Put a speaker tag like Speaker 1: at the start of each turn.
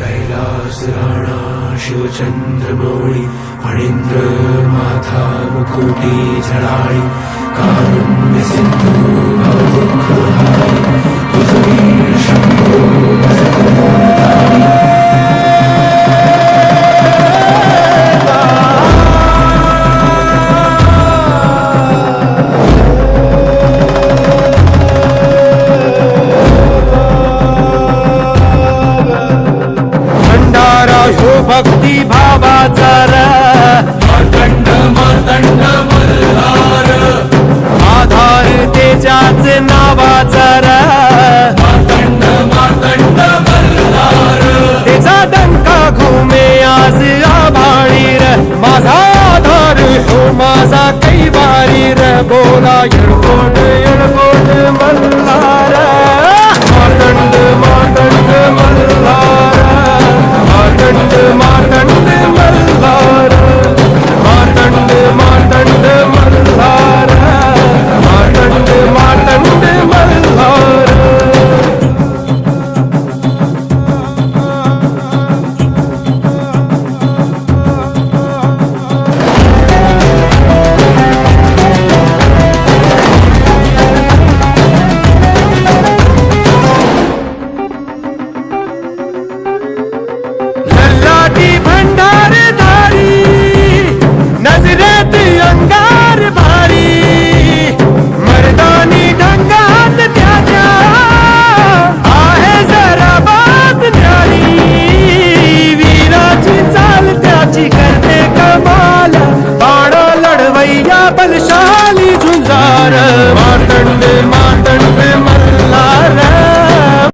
Speaker 1: कैलास राणा शिवचंद्रमौळी फणींद्र माथा मुकुटी झळाळी कारुण्य
Speaker 2: भक्ती भावाचा
Speaker 1: मार्तंड मार्तंड मल्हार.
Speaker 2: आधार तेजाच नावाचा
Speaker 1: मार्तंड मार्तंड मल्हार.
Speaker 2: त्याचा डंका घुमे आज आभाळी र माझा आधार हो माझा कैवारी र बोला येळकोट. Đi ơn.